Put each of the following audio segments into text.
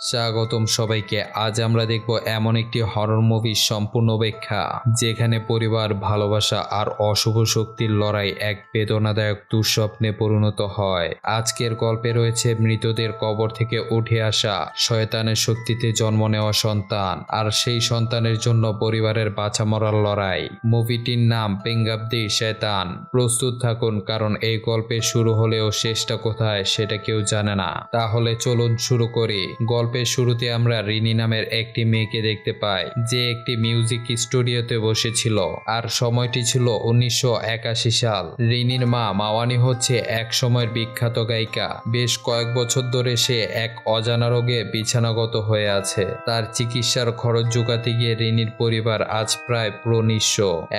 স্বাগতম সবাইকে। আজ আমরা দেখব এমন একটি হরর মুভির সম্পূর্ণ ব্যাখ্যা, যেখানে পরিবার, ভালোবাসা আর অশুভ শক্তির লড়াই এক বেদনাদায়ক দুঃস্বপ্নে পরিণত হয়। আজকের গল্পে রয়েছে মৃতদের কবর থেকে উঠে আসা শয়তানের শক্তিতে জন্ম নেওয়া সন্তান আর সেই সন্তানের জন্য পরিবারের বাঁচা মরার লড়াই। মুভিটির নাম পেঙ্গাব্দি শয়তান। প্রস্তুত থাকুন, কারণ এই গল্পে শুরু হলেও শেষটা কোথায় সেটা কেউ জানে না। তাহলে চলুন শুরু করি। গল্পের শুরুতে আমরা রিনি নামের একটি মেয়েকে দেখতে পাই, যে একটি মিউজিক স্টুডিওতে বসেছিল। আর সময়টি ছিল উনিশশো একাশি সাল। রিনির মা মাওয়ানি হচ্ছে এক সময়ের বিখ্যাত গায়িকা। বেশ কয়েক বছর ধরে সে এক অজানা রোগে বিছানাগত হয়ে আছে। তার চিকিৎসার খরচ জোগাতে গিয়ে রিনির পরিবার আজ প্রায় পুরো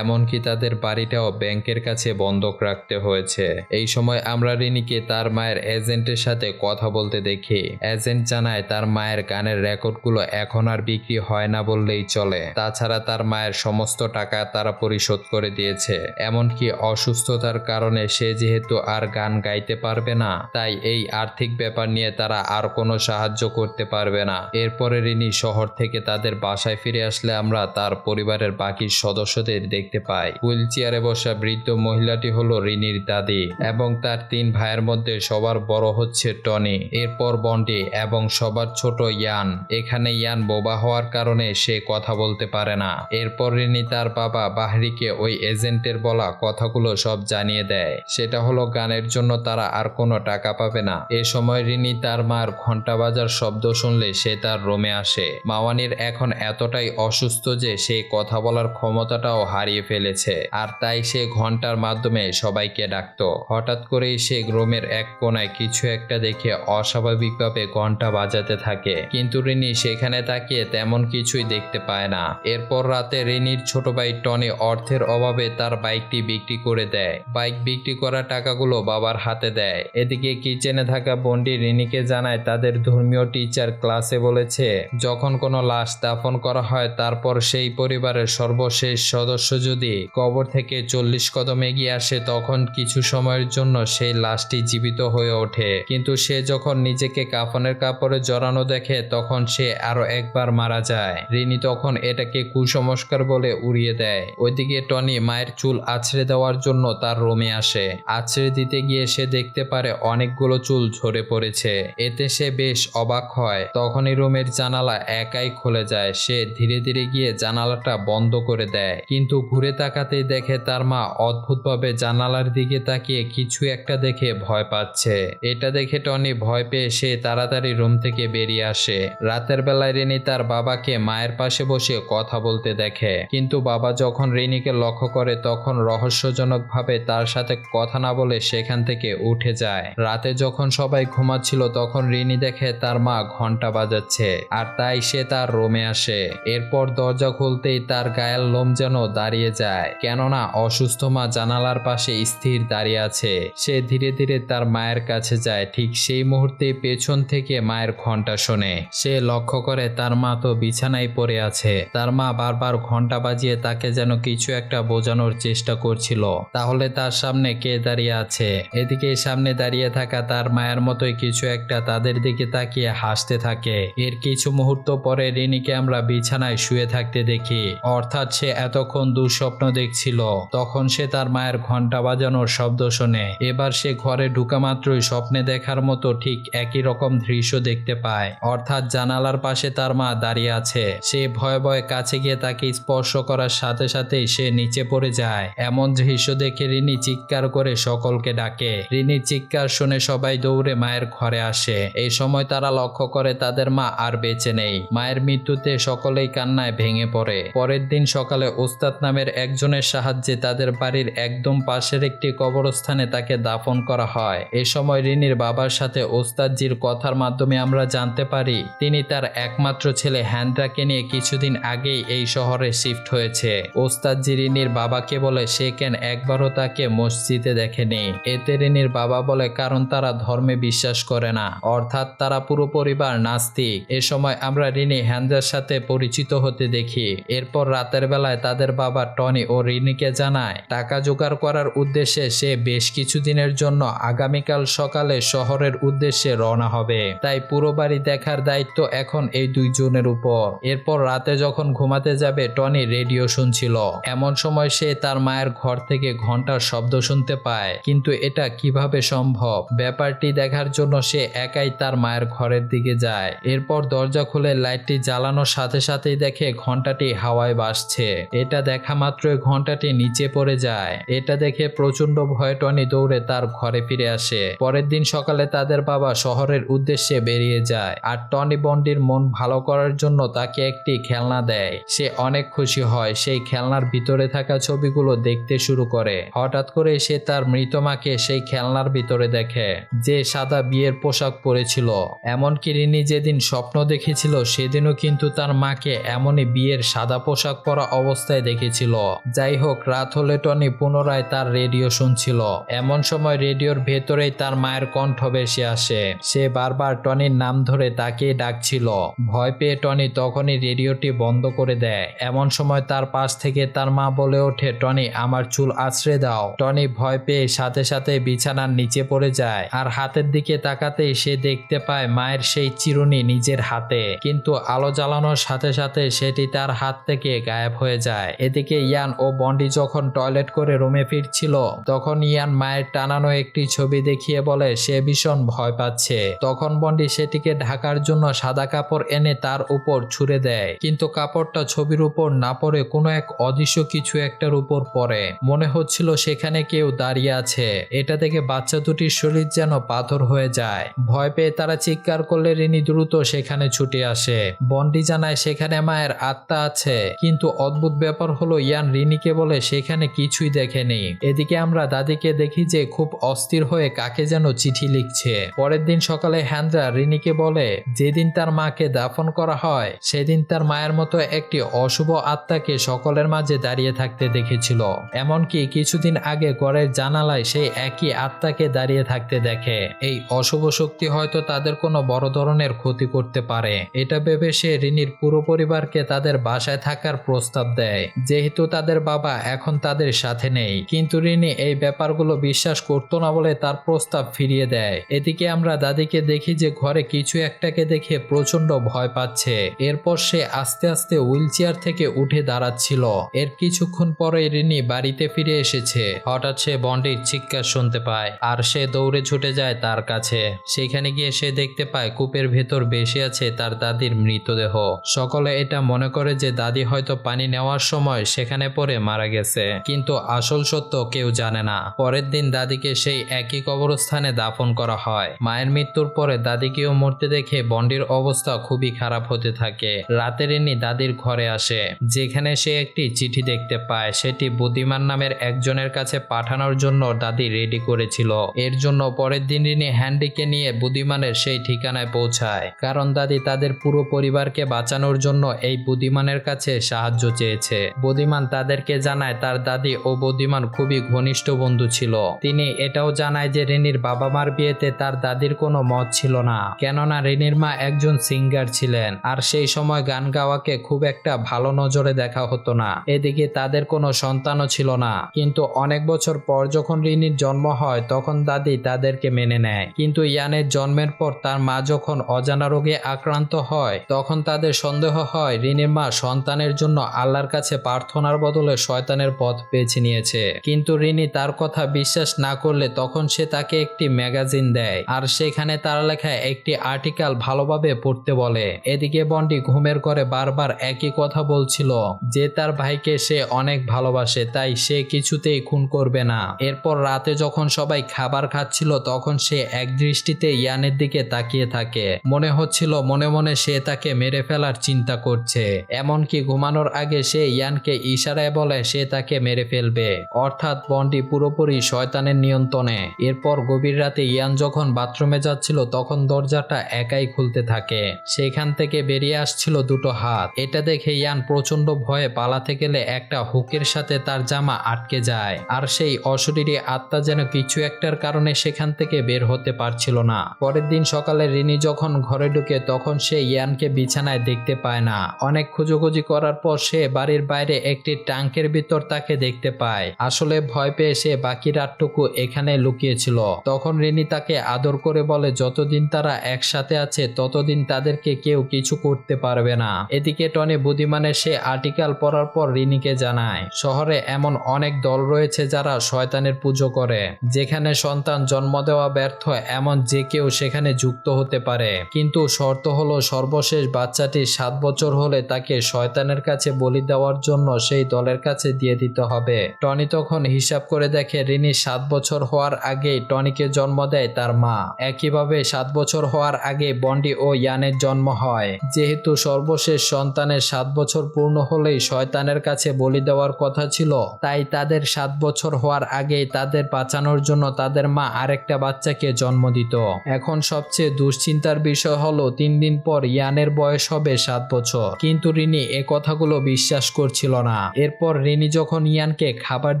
এমনকি তাদের বাড়িটাও ব্যাংকের কাছে বন্ধক রাখতে হয়েছে। এই সময় আমরা রিনিকে তার মায়ের এজেন্টের সাথে কথা বলতে দেখি। এজেন্ট জানায় তার মায়ের গানের রেকর্ডগুলো এখন আর বিক্রি হয় না বললেই চলে। তাছাড়া তার মায়ের সমস্ত টাকা তারা পরিশোধ করে দিয়েছে। এমনকি অসুস্থতার কারণে সে যেহেতু আর গান গাইতে পারবে না, তাই এই আর্থিক ব্যাপার নিয়ে তারা আর কোনো সাহায্য করতে পারবে না। এরপরে রিনি শহর থেকে তাদের বাসায় ফিরে আসলে আমরা তার পরিবারের বাকি সদস্যদের দেখতে পাই। হুইল চেয়ারে বসা বৃদ্ধ মহিলাটি হলো রিনির দাদি এবং তার তিন ভাইয়ের মধ্যে সবার বড় হচ্ছে টনি। এরপর বন্ডি এবং সবার ছোট ইয়ান। এখানে ইয়ান বোবা হওয়ার কারণে সে কথা বলতে পারে না। এরপর রিনি তার বাবা বাহরিকে ওই এজেন্টের বলা কথাগুলো সব জানিয়ে দেয়। সেটা হলো গানের জন্য তারা আর কোনো টাকা পাবে না। এ সময় রিনি তার মার ঘণ্টা বাজার শব্দ শুনলে সে তার রোমে আসে। মাওয়ানির এখন এতটাই অসুস্থ যে সে কথা বলার ক্ষমতাটাও হারিয়ে ফেলেছে। আর তাই সে ঘণ্টার মাধ্যমে সবাইকে ডাকতো। হঠাৎ করেই সে রোমের এক কোনায় কিছু একটা দেখে অস্বাভাবিকভাবে ঘণ্টা বাজাতে থাকে। কিন্তু রিনি সেখানে তাকিয়ে তেমন কিছুই দেখতে পায় না। এরপর রাতে রিনির ছোট ভাই টনি অর্থের অভাবে তার বাইকটি বিক্রি করে দেয়। বাইক বিক্রি করা টাকাগুলো বাবার হাতে দেয়। এদিকে কিচেনে থাকা বন্ডি রিনিকে জানায় তাদের ধর্মীয় টিচার ক্লাসে বলেছে, যখন কোনো লাশ দাফন করা হয়, তারপর সেই পরিবারের সর্বশেষ সদস্য যদি কবর থেকে চল্লিশ কদম এগিয়ে আসে, তখন কিছু সময়ের জন্য সেই লাশটি জীবিত হয়ে ওঠে। কিন্তু সে যখন নিজেকে কাফনের কাপড়ে জড়ানো দেখে তখন সে আরও একবার মারা যায়। রিনি তখন এটাকে কুসংস্কার বলে উড়িয়ে দেয়। ওইদিকে টনি মায়ের চুল আছড়ে দেওয়ার জন্য তার রোমে আসে। আছড়ে দিতে গিয়ে সে দেখতে পারে অনেকগুলো চুল ঝরে পড়েছে। এতে সে বেশ অবাক হয়। তখনই রুমের জানালা একাই খুলে যায়। সে ধীরে ধীরে গিয়ে জানালাটা বন্ধ করে দেয়। কিন্তু ঘুরে তাকাতেই দেখে তার মা অদ্ভুতভাবে জানালার দিকে তাকিয়ে কিছু একটা দেখে ভয় পাচ্ছে। এটা দেখে টনি ভয় পেয়ে সে তাড়াতাড়ি রুম থেকে বেরিয়ে আসে। রাতের বেলায় রেনি তার বাবাকে মায়ের পাশে বসে কথা বলতে দেখে। কিন্তু বাবা যখন রেনিকে লক্ষ্য করে তখন রহস্যজনকভাবে তার সাথে কথা না বলে সেখান থেকে উঠে যায়। রাতে যখন সবাই ঘুমাচ্ছিল তখন রিনি দেখে তার মা ঘণ্টা বাজাচ্ছে আর তাই সে তার রুমে আসে। এরপর দরজা খুলতেই তার গায়ের লোম যেন দাঁড়িয়ে যায়। কেননা অসুস্থ মা জানালার পাশে স্থির দাঁড়িয়ে আছে। সে ধীরে ধীরে তার মায়ের কাছে যায়। ঠিক সেই মুহূর্তে পেছন থেকে মায়ের ঘণ্টা শোনে। সে লক্ষ্য করে তার মা তো বিছানায় পড়ে আছে। তার মা বারবার ঘণ্টা বাজিয়ে তাকে যেন কিছু একটা বোঝানোর চেষ্টা করছিল। তাহলে তার সামনে কে দাঁড়িয়ে আছে? এদিকে সামনে দাঁড়িয়ে থাকা তার মায়ের মতোই কিছু একটা তাদের দিকে তাকিয়ে হাসতে থাকে। এর কিছু মুহূর্ত পরে রিনিকে আমরা বিছানায় শুয়ে থাকতে দেখি। অর্থাৎ সে এতক্ষণ দুঃস্বপ্ন দেখছিল। তখন সে তার মায়ের ঘণ্টা বাজানোর শব্দ শোনে। এবার সে ঘরে ঢুকা মাত্রই স্বপ্নে দেখার মতো ঠিক একই রকম দৃশ্য দেখতে পায়। অর্থাৎ জানালার পাশে তার মা দাঁড়িয়ে আছে। সে ভয়ে ভয়ে কাছে গিয়ে তাকে স্পর্শ করার সাথে সাথে সে নিচে পড়ে যায়। এমন দৃশ্য দেখে রিনি চিৎকার করে সকলকে ডাকে। রিনির চিৎকার শুনে সবাই দৌড়ে মায়ের ঘরে আসে। এই সময় তারা লক্ষ্য করে তাদের মা আর বেঁচে নেই। মায়ের মৃত্যুতে সকলেই কান্নায় ভেঙে পড়ে। পরের দিন সকালে ওস্তাদ নামের একজনের সাহায্যে তাদের বাড়ির একদম পাশের একটি কবরস্থানে তাকে দাফন করা হয়। এ সময় রিনির বাবার সাথে ওস্তাদজির কথার মাধ্যমে আমরা জানতে পারি, তিনি তার একমাত্র ছেলে হ্যান্ড্রাকে নিয়ে কিছুদিন আগেই এই শহরে শিফট হয়েছে। ওস্তাদজি রিনির বাবাকে বলে সে কেন একবারও তাকে মসজিদে দেখেনি। এতে রিনির বাবা বলে কারণ তারা ধর্মে বিশ্বাস করে না, অর্থাৎ তারা পুরো পরিবার নাস্তিক। এ সময় আমরা রিনি হ্যান্ড্রার সাথে পরিচিত হতে দেখি। এরপর রাতের বেলায় তাদের বাবা টনি ও রিনিকে জানায়, টাকা জোগাড় করার উদ্দেশ্যে সে বেশ কিছুদিনের জন্য আগামীকাল সকালে শহরের উদ্দেশ্যে রওনা হবে। তাই পুরো বাড়ি দেখার দায়িত্ব এখন এই দুইজনের উপর। এরপর রাতে যখন ঘুমাতে যাবে, টনি রেডিও শুনছিল। এমন সময় সে তার মায়ের ঘর থেকে ঘণ্টার শব্দ শুনতে পায়। কিন্তু এটা কীভাবে সম্ভব? ব্যাপারটি দেখার জন্য সে একাই তার মায়ের ঘরের দিকে যায়। এরপর দরজা খুলে লাইটটি জ্বালানোর সাথে সাথেই দেখে ঘন্টাটি হাওয়ায় বাসছে এটা দেখা মাত্রই ঘন্টাটি নিচে পড়ে যায়। এটা দেখে প্রচণ্ড ভয়ে টনি দৌড়ে তার ঘরে ফিরে আসে। পরের দিন সকালে তাদের বাবা শহরের উদ্দেশ্যে বেরিয়ে যায়। আর টনি বন্ডির মন ভালো করার জন্য তাকে একটি খেলনা দেয়। সে অনেক খুশি হয়, সেই খেলনার ভিতরে থাকা ছবিগুলো দেখতে শুরু করে। হঠাৎ করে সে তার মৃত মাকে সেই খেলনার ভিতরে দেখে, যে সাদা বিয়ের পোশাক পরেছিল। এমনকি রিনি যেদিন স্বপ্ন দেখেছিল, সেদিনও কিন্তু তার মাকে এমনই বিয়ের সাদা পোশাক পরা অবস্থায় দেখেছিল। যাই হোক, রাত হলে টনি পুনরায় তার রেডিও শুনছিল। এমন সময় রেডিওর ভেতরেই তার মায়ের কণ্ঠ ভেসে আসে। সে বারবার টনির নাম ধরে তাকে ডাকছিল। ভয় পেয়ে টনি তখনই রেডিওটি বন্ধ করে দেয়। এমন সময় তার পাশ থেকে তার মা বলে ওঠে, টনি, আমার চুল আছড়ে দাও। টনি ভয় পেয়ে সাথে সাথে বিছানার নিচে পড়ে যায় আর হাতের দিকে তাকাতেই সে দেখতে পায় মায়ের সেই চিরুনি নিজের হাতে। কিন্তু আলো জ্বালানোর সাথে সাথে সেটি তার হাত থেকে গায়েব হয়ে যায়। এদিকে ইয়ান ও বন্ডি যখন টয়লেট করে রুমে ফিরছিল, তখন ইয়ান মায়ের টানানো একটি ছবি দেখিয়ে বলে, সে ভীষণ ভয় পাচ্ছে। তখন বন্ডি সেটিকে ঢাকার জন্য সাদা কাপড় এনে তার উপর ছুড়ে দেয়। কিন্তু কাপড়টা ছবির উপর না পড়ে কোনো এক অদৃশ্য কিছু একটার উপর পড়ে। মনে হচ্ছিল সেখানে কেউ দাঁড়িয়ে আছে। এটা দেখে বাচ্চা দুটির শরীর যেন পাথর হয়ে যায়। ভয় পেয়ে তারা চিৎকার করলে রিনি দ্রুত সেখানে ছুটে আসে। বন্ডি জানায়, সেখানে মায়ের আত্মা আছে। কিন্তু অদ্ভুত ব্যাপার হলো, ইয়ান রিনিকে বলে, সেখানে কিছুই দেখেনি। এদিকে আমরা দাদিকে দেখি যে খুব অস্থির হয়ে কাকে যেন চিঠি লিখছে। পরের দিন সকালে হ্যান্দ্রা রিনিকে বলে যেদিন তার মাকে দাফন করা হয়, সেদিন তার মায়ের মতো একটি অশুভ আত্মাকে সকলের মাঝে দাঁড়িয়ে থাকতে দেখেছিল। এমনকি কিছুদিন আগে ঘরের জানালায় সেই একই আত্মাকে দাঁড়িয়ে থাকতে দেখে। এই অশুভ শক্তি হয়তো তাদের কোনো বড় ধরনের ক্ষতি করতে পারে। এটা ভেবে সে রিনির পুরো পরিবারকে তাদের বাসায় থাকার প্রস্তাব দেয়। যেহেতু তাদের বাবা এখন তাদের সাথে নেই। কিন্তু রিনি এই ব্যাপারগুলো বিশ্বাস করতো না বলে তার প্রস্তাব ফিরিয়ে দেয়। এদিকে আমরা দাদিকে দেখি যে ঘরে কিছু একটাকে দেখে প্রচণ্ড ভয় পাচ্ছে। এরপর সে আস্তে আস্তে হুইল চেয়ার থেকে উঠে দাঁড়াচ্ছিল। এর কিছুক্ষণ পরে রিনি বাড়িতে ফিরে এসেছে। হঠাৎ সে বন্ডির চিৎকার শুনতে পায় আর সে দৌড়ে ছুটে যায় তার কাছে। সেখানে গিয়ে সে দেখতে পায় কূপের ভেতর বেশি আছে তার দাদির মৃতদেহ। সকলে এটা মনে করে যে দাদি হয়তো পানি নেওয়ার সময় সেখানে পড়ে মারা গেছে। কিন্তু আসল সত্য কেউ জানে না। পরের দিন দাদিকে সেই একই কবরস্থানে দাফন করা হয়। মায়ের মৃত্যুর পরে দাদিকেও মরতে দেখে বন্ডির অবস্থা খুবই খারাপ হতে থাকে। রাতের ইনি দাদির ঘরে আসে। যেখানে সে একটি চিঠি দেখতে পায়, সেটি বুদ্ধিমান নামের একজনের কাছে পাঠানোর জন্য দাদি রেডি করেছিল। এর জন্য পরের দিন রিনি হ্যান্ডিকে নিয়ে বুদ্ধিমানের সেই ঠিকানায় পৌঁছায়। কারণ দাদি তাদের পুরো পরিবারকে বাঁচানোর জন্য এই বুদ্ধিমানের কাছে সাহায্য চেয়েছে। বুদ্ধিমান তাদেরকে জানায়, তার দাদি ও বুদ্ধিমান খুবই ঘনিষ্ঠ বন্ধু ছিল। তিনি এটাও জানায় যে রেনির বাবা মার বিয়েতে তার দাদির কোনো মত ছিল না। কেননা রেনির মা একজন সিঙ্গার ছিলেন, আর সেই সময় গান গাওয়াকে খুব একটা ভালো নজরে দেখা হতো না। এদিকে তাদের কোনো সন্তানও ছিল না। কিন্তু অনেক বছর পর যখন রিনির জন্ম হয়, তখন দাদি তাদেরকে মেনে নেয়। কিন্তু ইয়ানের জন্মের পর তার মা যখন অজানা রোগে আক্রান্ত হয়, তখন তাদের সন্দেহ হয় রিনির মা সন্তানের জন্য আল্লাহর কাছে প্রার্থনার বদলে শয়তানের পথ বেছে নিয়েছে। কিন্তু রিনি তার কথা বিশ্বাস না করলে তখন সে তাকে একটি ম্যাগাজিন দেয়, আর সেখানে তার লেখা একটি আর্টিকেল ভালোভাবে পড়তে বলে। এদিকে বন্ডি ঘুমের ঘরে বারবার একই কথা বলছিল, যে তার ভাইকে সে অনেক ভালোবাসে, তাই সে কিছুতেই খুন করবে না। এরপর রাতে যখন সবাই খাবার খাচ্ছিল, তখন সে এক দৃষ্টিতে ইয়ানের দিকে তাকিয়ে থাকে। মনে হচ্ছিল মনে মনে সে তাকে মেরে ফেলার চিন্তা করছে। এমনকি ঘুমানোর আগে সে ইয়ানকে ইশারায় বলে সে তাকে মেরে ফেলবে। অর্থাৎ বন্ডি পুরোপুরি শয়তানের নিয়ন্ত্রণে। এরপর গভীর রাতে ইয়ান যখন বাথরুমে যাচ্ছিল, তখন দরজাটা একাই খুলতে থাকে। সেখান থেকে বেরিয়ে আসছিল দুটো হাত। এটা দেখে ইয়ান প্রচণ্ড ভয়ে পালাতে গেলে একটা হুকের সাথে তার জামা আটকে যায়। আর সেই অশরীরী আত্মা যেন কিছু একটার কারণে সেখান থেকে বের হতে পারছিল না। পরের দিন সকালে রিনি যখন ঘরে ঢুকে, তখন সে ইয়ানকে বিছানায় দেখতে পায় না। অনেক খুঁজোখুঁজি করার পর সে বাড়ির বাইরে একটি ট্যাঙ্কের ভিতর তাকে দেখতে পায়। আসলে ভয় পেয়ে সে বাকি রাতটুকু এখানে লুকিয়েছিল। তখন রিনি তাকে আদর করে বলে, যতদিন তারা একসাথে সাথে আছে, ততদিন তাদেরকে কেউ কিছু করতে পারবে না। এদিকে টনি বুদ্ধিমানের সে আর্টিকেল পড়ার পর রিনিকে জানায়, শহরে এমন অনেক দল রয়েছে যারা শয়তানের পুজো করে, যেখানে সন্তান জন্ম দেওয়া ব্যর্থ, এমন যে কেউ সেখানে যুক্ত হতে পারে। কিন্তু শর্ত হলো সর্বশেষ বাচ্চাটি সাত বছর হলে তাকে শয়তানের কাছে বলি দেওয়ার জন্য সেই দলের কাছে দিয়ে দিতে হবে। টনি তখন হিসাব করে দেখে রিনি সাত বছর হওয়ার আগেই টনিকে জন্ম দেয় তার মা। একইভাবে সাত বছর হওয়ার আগে বন্ডি ও ইয়ানের জন্ম হয়। যেহেতু সর্বশেষ সন্তানের সাত বছর পূর্ণ হলেই শয়তানের কাছে বলি দেওয়ার কথা ছিল, তাই তাদের সাত বছর হওয়ার আগেই তাদের বাঁচানোর জন্য তাদের মা আরেকটা বাচ্চাকে জন্ম দিত। এখন সবচেয়ে দুশ্চিন্তার বিষয় হলো, তিন দিন পর ইয়ানের বয়স হবে সাত বছর। কিন্তু রিনি এ কথাগুলো বিশ্বাস করছিল না। এরপর রিনি যখন ইয়ানকে খাবার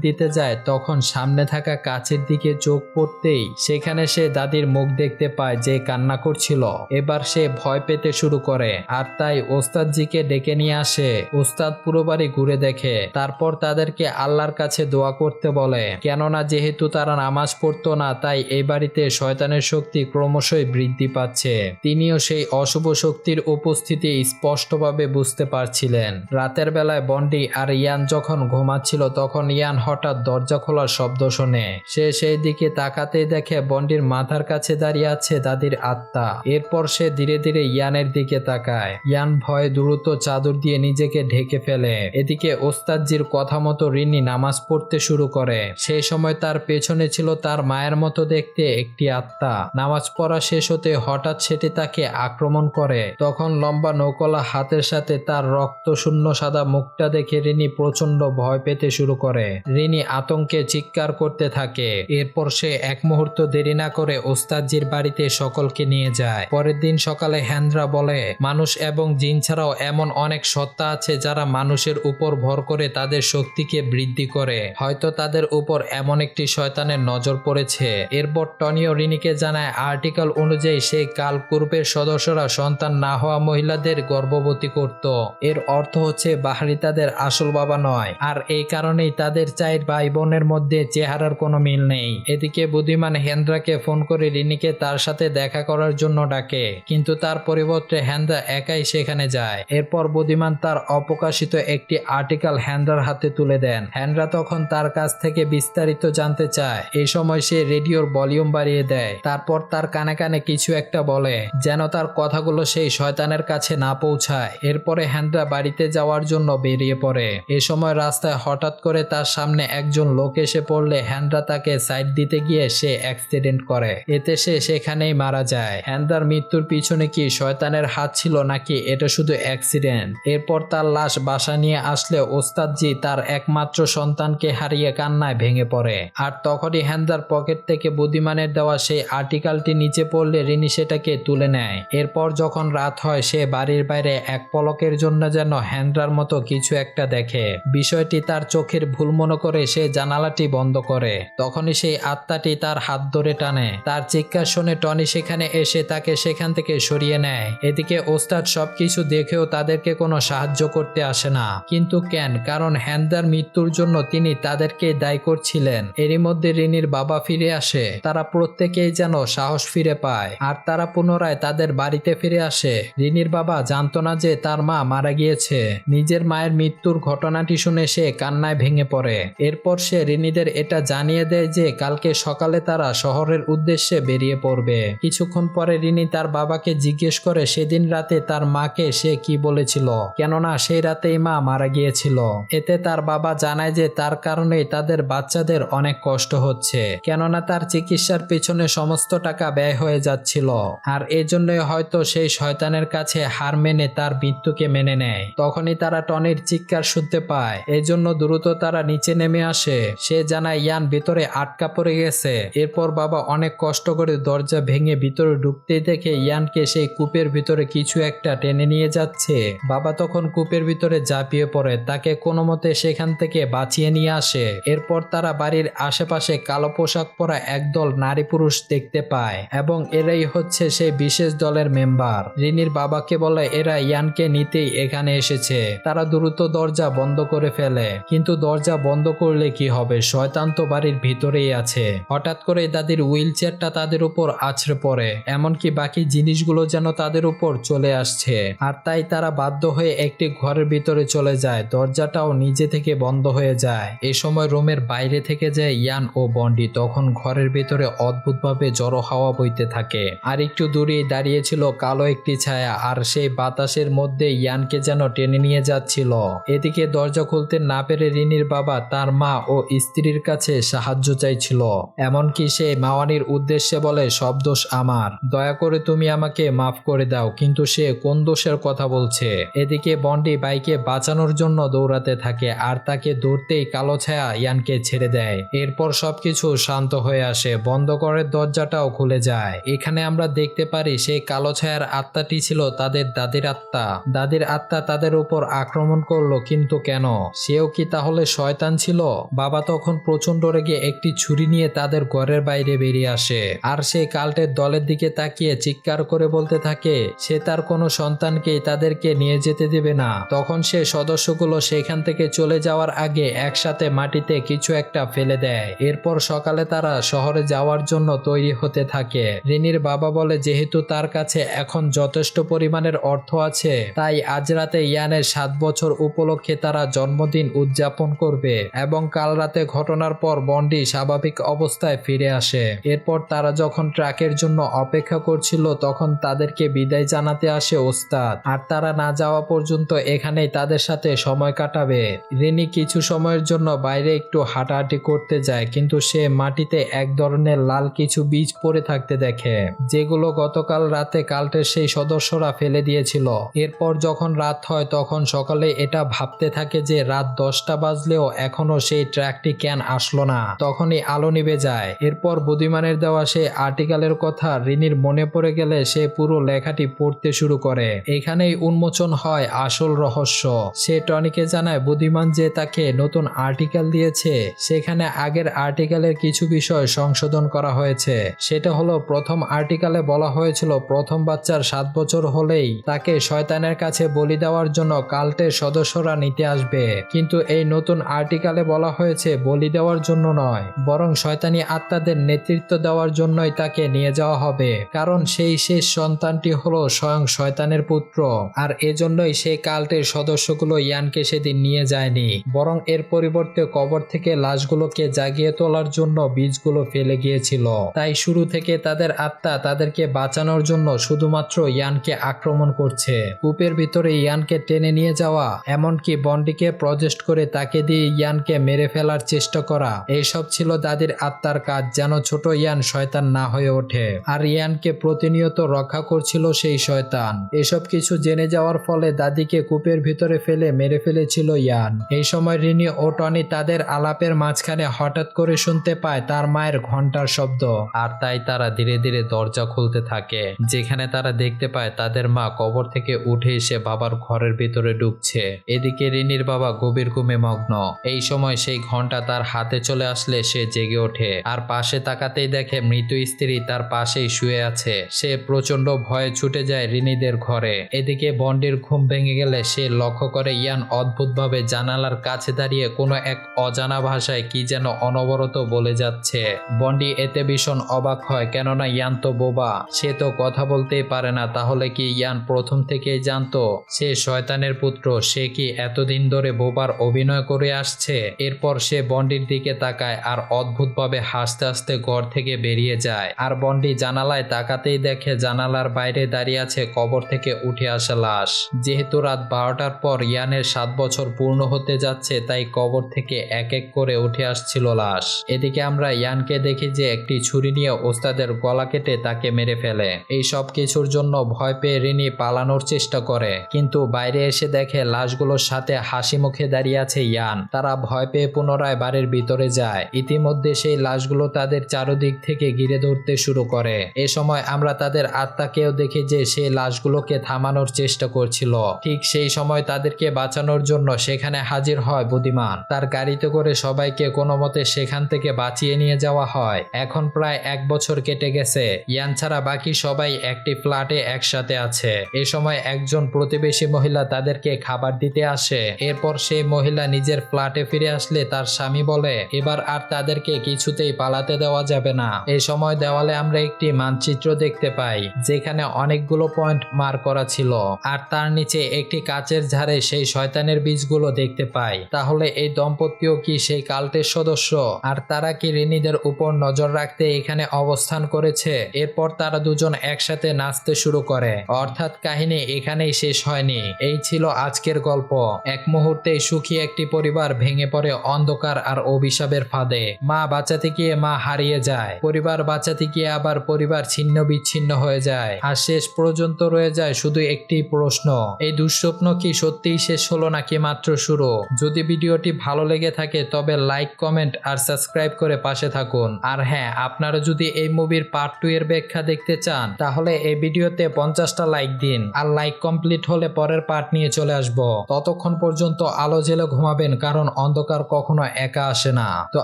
দিতে যায়, তখন সামনে থাকা কাছের দিকে চোখ পড়তেই সেখানে সে দাদির মুখ দেখতে পায় যে কান্না করছিল। এবার সে ভয় পেতে শুরু করে, আর তাই ওস্তাদজিকে ডেকে নিয়ে আসে। ওস্তাদ পুরো বাড়ি ঘুরে দেখে, তারপর তাদেরকে আল্লাহর কাছে দোয়া করতে বলে, কেননা যেহেতু তারা নামাজ পড়তো না, তাই এই বাড়িতে শয়তানের শক্তি ক্রমশই বৃদ্ধি পাচ্ছে। তিনিও সেই অশুভ শক্তির উপস্থিতি স্পষ্টভাবে বুঝতে পারছিলেন। রাতের বেলায় বন্ডি আর ইয়ান যখন ঘুমাচ্ছিল, তখন ইয়ান হঠাৎ দরজা খোলার শব্দ শোনে। সে সেই দিকে তাকাতেই দেখে বন্ডির মাথার কাছে দাঁড়িয়ে আছে দাদির আত্মা। এরপর সে ধীরে ধীরে ইয়ানের দিকে তাকায়। ইয়ান ভয়ে দ্রুত চাদর দিয়ে নিজেকে ঢেকে ফেলে। এদিকে ওস্তাদজির কথা মতো রিনি নামাজ পড়তে শুরু করে। সেই সময় তার পেছনে ছিল তার মায়ের মতো দেখতে একটি আত্মা। নামাজ পড়া শেষ হতে হঠাৎ সেটি তাকে আক্রমণ করে। তখন লম্বা নৌকলা হাতের সাথে তার রক্ত শূন্য সাদা মুখটা দেখে রিনি প্রচণ্ড ভয় পেতে শুরু করে। রিনি আতঙ্কে চিৎকার করতে থাকে। এরপর সে এক মুহূর্ত দেরি না করে ওস্তাদজির বাড়িতে সকলকে নিয়ে যায়। পরের দিন সকালে হ্যান্দ্রা বলে, মানুষ এবং জিন ছাড়াও এমন অনেক সত্তা আছে যারা মানুষের উপর ভর করে তাদের শক্তিকে বৃদ্ধি করে। হয়তো তাদের উপর এমন একটি শয়তানের নজর পড়েছে। এরপর টনিও রিনিকে জানায়, আর্টিকেল অনুযায়ী সেই কাল পূর্বের সদস্যরা সন্তান না হওয়া মহিলাদের গর্ভবতী করত। এর অর্থ হচ্ছে বাহারি তাদের আসল বাবা নয়। আর এই কারণেই তাদের চার ভাই বোনের মধ্যে চেহারার কোনো মিল নেই। এদিকে বুদ্ধিমান হেন্দ্রাকে ফোন করে রিনিকে তার সাথে দেখা করার জন্য ডাকে, কিন্তু তার পরিবর্তে হ্যান্দ্রা একাই সেখানে যায়। এরপর বুদ্ধিমান তার অপ্রকাশিত একটি আর্টিকেল হ্যান্ড্রার হাতে তুলে দেন। হ্যান্ড্রা তখন তার কাছ থেকে বিস্তারিত জানতে চায়। এই সময় সে রেডিওর ভলিউম বাড়িয়ে দেয়। তারপর তার কানে কানে কিছু একটা বলে, যেন তার কথাগুলো সেই শয়তানের কাছে না পৌঁছায়। এরপরে হ্যান্ড্রা বাড়িতে যাওয়ার জন্য বেরিয়ে পড়ে। এ সময় রাস্তায় হঠাৎ করে তার সামনে একজন লোক এসে পড়লে হ্যান্ড্রা তাকে সাইড দিতে গিয়ে সে অ্যাক্সিডেন্ট করে। এতে সে সেখানেই মারা যায়। হ্যান্ড্রার মৃত্যুর পিছনে কি শয়তানের হাত ছিল নাকি এটা শুধু অ্যাক্সিডেন্ট এরপর তার লাশ বাসা নিয়ে আসলে ওস্তাদজি তার একমাত্র সন্তানকে হারিয়ে কান্নায় ভেঙে পড়ে। আর তখনই হ্যান্দার পকেট থেকে বুদ্ধিমানের দেওয়া সেই আর্টিকেলটি নিচে পড়লে রিনি সেটাকে তুলে নেয়। এরপর যখন রাত হয়, সে বাড়ির বাইরে এক পলকের জন্য যেন হ্যান্ড্রার মতো কিছু একটা দেখে। বিষয়টি তার চোখের ভুল মনে করে সে জানালাটি বন্ধ করে। তখনই সেই আত্মাটি তার হাত ধরে টানে। তার চিৎকার শুনে টনি সেখানে এসে তাকে সেখান থেকে সরিয়ে নেয়। এদিকে ওস্তাদ সবকিছু দেখেও তাদেরকে কোনো সাহায্য করতে আসে না। কিন্তু কেন? কারণ হ্যান্দার মৃত্যুর জন্য তিনি তাদেরকে দায়ী করছিলেন। এরই মধ্যে রিনির বাবা ফিরে আসে। তারা প্রত্যেকেই যেন সাহস ফিরে পায়। আর তারা পুনরায় তাদের বাড়িতে ফিরে আসে। রিনির বাবা জানতো না যে তার মা মারা গিয়েছে। নিজের মায়ের মৃত্যুর ঘটনাটি শুনে সে কান্নায় ভেঙে পড়ে। এরপর সে রিনিদের এটা জানিয়ে দেয় যে কালকে সকালে তারা শহরের উদ্দেশ্যে বেরিয়ে পড়বে। কিছুক্ষণ পরে রিনি তার বাবাকে জিজ্ঞেস করে, সেদিন রাতে তার মাকে সে কি বলেছিল? কেননা সেই রাতেই মা মারা গিয়েছিল। এতে তার বাবা জানায় যে তার কারণেই তাদের বাচ্চাদের অনেক কষ্ট হচ্ছে, কেননা তার চিকিৎসার পেছনে সমস্ত টাকা ব্যয় হয়ে যাচ্ছিল। আর এজন্যই হয়তো সেই শয়তানের কাছে হার মেনে তার মৃত্যুকে মেনে নেয়। তখনই তারা টনির চিৎকার শুনতে পায়। এজন্য দ্রুত তারা নিচে নেমে আসে। সে জানায়, ইয়ান, ভিতরে আটকা পড়ে গেছে। এরপর বাবা অনেক কষ্ট করে দরজা ভেঙে ভিতরে ঢুকতেই দেখে ইয়ানকে সেই কূপের ভিতরে কিছু একটা টেনে নিয়ে যাচ্ছে। বাবা তখন কূপের ভিতরে ঝাঁপিয়ে পড়ে, তাকে কোনো মতে সেখান থেকে বাঁচিয়ে নিয়ে আসে। এরপর তারা বাড়ির আশেপাশে কালো পোশাক পরা একদল নারী পুরুষ দেখতে পায় এবং এরাই হচ্ছে সেই বিশেষ দলের মেম্বার। রিনির বাবাকে বলে, এরা ইয়ানকে নিতেই এখানে এসেছে। তারা দ্রুত দরজা বন্ধ করে ফেলে। কিন্তু দরজা বন্ধ করলে কি হবে? শয়তান তো বাড়ির ভিতরেই আছে। হঠাৎ করে দাদির হুইল চেয়ারটা তাদের উপর আছড়ে পড়ে। এমনকি বাকি জিনিসগুলো যেন তাদের উপর চলে আসছে। আর তাই তারা বাধ্য হয়ে একটি ঘরের ভিতরে চলে যায়, দরজাটাও নিজে থেকে বন্ধ হয়ে যায়। এ সময় রুমের বাইরে থেকে যায় ইয়ান ও বন্ডি তখন ঘরের ভিতরে অদ্ভুতভাবে জড়ো হাওয়া বইতে থাকে। আর একটু দূরেই দাঁড়িয়েছিল কালো একটি ছায়া, আর সেই বাতাসের মধ্যে ইয়ানকে যেন টেনে নিয়ে যাচ্ছিল। এদিকে দরজা খুলতে না পেরে রিনির বাবা, তার মা ও স্ত্রীর কাছে সাহায্য চাইছিল। এমনকি সে মাওয়ানির উদ্দেশ্যে বলে, সব দোষ আমার। দয়া করে তুমি আমাকে মাফ করে দাও, কিন্তু সে কোন দোষের কথা বলছে? এদিকে বন্ডি বাইকে বাঁচানোর জন্য দৌড়াতে থাকে আর তাকে দৌড়তেই কালো ছায়া ইয়ানকে ছেড়ে দেয়। এরপর সবকিছু শান্ত হয়ে আসে, বন্ধ করে দরজাটাও খুলে যায়। এখানে আমরা দেখতে পারি সেই কালো ছায়ার আত্মাটি ছিল তাদের দাদির আত্মা। দাদির আত্মা তাদের উপর আক্রমণ করল, কিন্তু কেন? সেও কি তাহলে শয়তান ছিল? বাবা তখন প্রচণ্ড রেগে একটি ছুরি নিয়ে তাদের ঘরের বাইরে বেরিয়ে আসে। আর সেই কাল্টের দলের দিকে তাকিয়ে চিৎকার করে বলতে থাকে, সে তার কোনো সন্তানকেই তাদেরকে নিয়ে যেতে দেবে না। তখন সে সদস্যগুলো সেখান থেকে চলে যাওয়ার আগে একসাথে মাটিতে কিছু একটা ফেলে দেয়। এরপর সকালে তারা শহরে যাওয়ার জন্য তৈরি হতে থাকে। রিনির বাবা বলে, যেহেতু তার কাছে এখন যথেষ্ট পরিমাণের অর্থ আছে, তাই আজ রাতে ইয়ানের সাত বছর উপলক্ষে তারা জন্মদিন উদযাপন করবে এবং কাল রাতে ঘটনার পর বন্ডি স্বাভাবিক অবস্থায় ফিরে আসে। এরপর তারা যখন ট্রাকের জন্য অপেক্ষা করছিল তখন তাদেরকে বিদায় জানাতে আসে ওস্তাদ। আর তারা না যাওয়া পর্যন্ত এখানেই তাদের সাথে সময় কাটাবে। রিনি কিছু সময়ের জন্য বাইরে একটু হাঁটাহাঁটি করতে যায়, কিন্তু সে মাটিতে এক ধরনের লাল কিছু বীজ পড়ে থাকতে দেখে, যেগুলো গতকাল রাতে কাল্টের সেই সদস্যরা ফেলে দিয়েছিল। এরপর যখন রাত হয়, তখন সকালে এটা ভাবতে থাকে যে রাত দশটা বাজলেও এখনও সেই ট্র্যাকটি কেন আসলো না। তখনই আলো নিবে যায়। এরপর বুদ্ধিমানের দেওয়া সেই আর্টিকেলের কথা রিনির মনে পড়ে গেলে সে পুরো লেখাটি পড়তে শুরু করে। এখানেই উন্মোচন হয় আসল রহস্য। সে টনিকে জানায়, বুদ্ধিমান যে তাকে নতুন আর্টিকেল দিয়েছে, সেখানে আগের আর্টিকেলের কিছু বিষয় সংশোধন করা হয়েছে। সেটা হলো, প্রথম আর্টিকেলে বলা হয়েছিল, প্রথম বাচ্চার সাত বছর হলেই তাকে শয়তানের কাছে বলি দেওয়ার জন্য কাল্টের সদস্যরা নিতে আসবে। কিন্তু এই নতুন আর্টিকেলে বলা হয়েছে, বলি দেওয়ার জন্য নয়, বরং শয়তানি আত্মাদের নেতৃত্ব দেওয়ার জন্যই তাকে নিয়ে যাওয়া হবে। কারণ সেই শেষ সন্তানটি হলো স্বয়ং শয়তানের পুত্র। আর এজন্যই সেই কাল্টের সদস্যগুলো ইয়ানকে সেদিন নিয়ে যায়নি। বরং এর পরিবর্তে কবর থেকে লাশগুলোকে জাগিয়ে তোলার জন্য বীজগুলো ফেলে গিয়েছিল। তাই শুরু থেকে তাদের আত্মা তাদেরকে বাঁচানোর জন্য শুধুমাত্র ইয়ানকে আক্রমণ করছে। কূপের ভিতরে ইয়ানকে টেনে নিয়ে যাওয়া, এমনকি বন্ডিকে প্রজেস্ট করে তাকে দিয়ে ইয়ানকে মেরে ফেলার চেষ্টা করা, এইসব ছিল দাদির আত্মার কাজ, যেন ছোট ইয়ান শয়তান না হয়ে ওঠে। আর ইয়ানকে প্রতিনিয়ত রক্ষা করছিল সেই শয়তান। এসব কিছু জেনে যাওয়ার ফলে দাদিকে কূপের ভিতরে ফেলে মেরে ফেলেছিল ইয়ান। এই সময় রিনি ও টনি তাদের আলাপের মাঝখানে হঠাৎ করে শুনতে পায় তার মায়ের ঘণ্টার শব্দ। আর তাই তারা ধীরে ধীরে দরজা খুলতে থাকে, যেখানে তারা দেখতে পায় তাদের মা কবর থেকে উঠে এসে বাবার ঘরের ভিতরে ঢুকছে। এদিকে রিনির বাবা গভীর ঘুমে মগ্ন। এই সময় সেই ঘণ্টা তার হাতে চলে আসলে সে জেগে ওঠে। আর পাশে তাকাতেই দেখে মৃত স্ত্রী তার পাশেই শুয়ে আছে। সে প্রচণ্ড ভয়ে ছুটে যায় রিনিদের ঘরে। এদিকে বন্ডির ঘুম ভেঙে গেলে সে লক্ষ্য করে ইয়ান অদ্ভুতভাবে জানালার কাছে দাঁড়িয়ে কোনো এক অজানা ভাষায় কি যেন অনবরত বলে যাচ্ছে। বন্ডি এতে ভীষণ অবাক হয়, কেননা ইয়ান তো বোবা। সে তো কথা বলতেই পারে না, তাহলে কি ইয়ান প্রথম থেকেই জানতো? সে শয়তানের পুত্র, সে কি এতদিন ধরে বোবার অভিনয় করে আসছে? এরপর সে বন্ডির দিকে তাকায় আর অদ্ভুতভাবে হাসতে হাসতে ঘর থেকে বেরিয়ে যায়। আর বন্ডি জানালায় তাকাতেই দেখে জানালার বাইরে দাঁড়িয়ে আছে কবর থেকে উঠে আসা লাশ। যেহেতু রাত বারোটার পর ইয়ানের সাত বছর পূর্ণ হতে যাচ্ছে, তাই কবর থেকে এক এক করে উঠে আসছিল লাশ। এদিকে আমরা ইয়ানকে দেখি যে একটি ছুরি নিয়ে ওস্তাদের গলা কেটে তাকে মেরে ফেলে। এই সব কিছুর জন্য ভয় পেয়ে রিনি পালানোর চেষ্টা করে। কিন্তু বাইরে এসে দেখে লাশগুলোর সাথে হাসি মুখে দাঁড়িয়ে আছে ইয়ান। তারা ভয় পেয়ে পুনরায় বাড়ির ভিতরে যায়। ইতিমধ্যে সেই লাশগুলো তাদের চারদিক থেকে ঘিরে ধরতে শুরু করে। এ সময় আমরা তাদের আত্মাকেও দেখি যে সেই লাশগুলোকে থামানোর চেষ্টা করছিল। ঠিক সেই সময় তাদেরকে বাঁচানোর জন্য সেখানে হাজির হয় বুদ্ধিমান। তার গাড়িতে করে সবাইকে কোনো মতে সেখান থেকে বাঁচিয়ে নিয়ে যাওয়া হয়। এখন প্রায় এক বছর কেটে গেছে। ইয়ান ছাড়া বাকি সবাই একটি ফ্ল্যাটে একসাথে আছে। এ সময় একজন প্রতিবেশী মহিলা তাদেরকে খাবার দিতে আসে। এরপর সেই মহিলা নিজের ফ্ল্যাটে ফিরে আসলে তার স্বামী বলে, এবার আর তাদেরকে কিছুতেই পালাতে দেওয়া যাবে না। এই সময় দেওয়ালে আমরা একটি মানচিত্র দেখতে দেখতে পাই, যেখানে অনেকগুলো পয়েন্ট মার করা ছিল। আর তার নিচে একটি কাচের ঝাড়ে সেই শয়তানের বীজগুলো দেখতে পাই। তাহলে এই দম্পতিও কি সেই কাল্টের সদস্য? আর তারা কি রেনিদের উপর নজর রাখতে এখানে অবস্থান করেছে? এরপর তারা দুজন একসাথে নাচতে শুরু করে। অর্থাৎ কাহিনী এখানেই শেষ হয়নি। এই ছিল আজকের গল্প। এক মুহূর্তে সুখী একটি পরিবার ভেঙে পড়ে অন্ধকার আর অভিশাপের ফাঁদে। মা বাঁচাতে গিয়ে মা হারিয়ে যায়। পরিবার বাঁচাতে গিয়ে আবার পরিবার ছিন্ন বিচ্ছিন্ন হয়ে যায় আর শেষ পর্যন্ত রয়ে যায় শুধু একটি প্রশ্ন, এই দুঃস্বপ্ন কি সত্যিই শেষ হলো নাকি মাত্র শুরু? যদি ভিডিওটি ভালো লেগে থাকে তবে লাইক, কমেন্ট আর সাবস্ক্রাইব করে পাশে থাকুন। আর হ্যাঁ আপনারা যদি এই মুভির পার্ট টু এর ব্যাখ্যা দেখতে চান, তাহলে এই ভিডিওতে পঞ্চাশটা লাইক দিন আর লাইক কমপ্লিট হলে পরের পার্ট নিয়ে চলে আসব। ততক্ষণ পর্যন্ত আলো জেলে ঘুমাবেন কারণ অন্ধকার কখনো একা আসে না। তো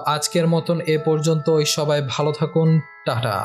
আজকের মতন এ পর্যন্তই, সবাই ভালো থাকুন, টাটা।